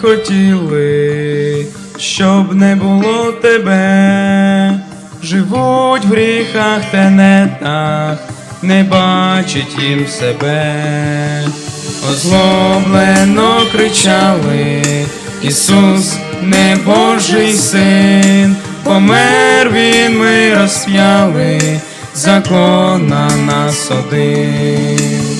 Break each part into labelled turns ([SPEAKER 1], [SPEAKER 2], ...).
[SPEAKER 1] хотіли, щоб не було тебе, живуть в гріхах тенетах, не бачить їм себе, озлоблено кричали, Ісус, не Божий син, помер він, ми розп'яли, закон на нас один.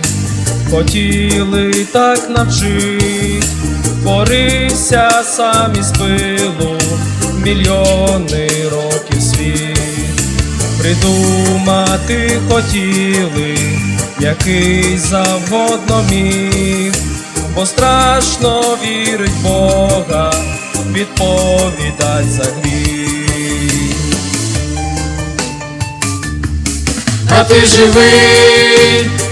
[SPEAKER 1] хотіли так навчить, борився сам із пилу, мільйони років світ, придумати хотіли, який завгодно міг, бо страшно вірить Бога, відповідать за гріх.
[SPEAKER 2] а ти живий,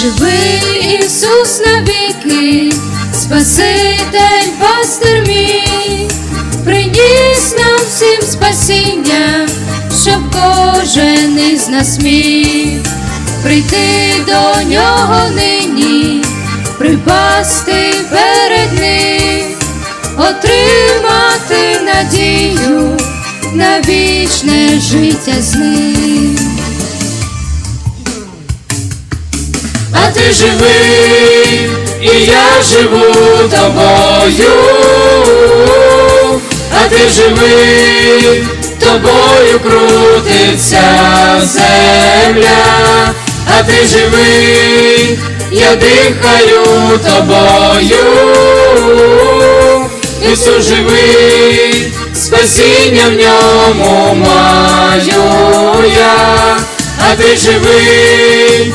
[SPEAKER 3] Живий Ісус навіки, Спаситель пастир мій, приніс нам всім спасіння, щоб кожен із нас міг прийти до нього нині, припасти перед ним, отримати надію на вічне життя з ним.
[SPEAKER 2] А ти живий, і я живу тобою, а ти живий, тобою крутиться земля, а ти живий, я дихаю тобою, Ісус живий, спасіння в ньому маю я, а ти живий,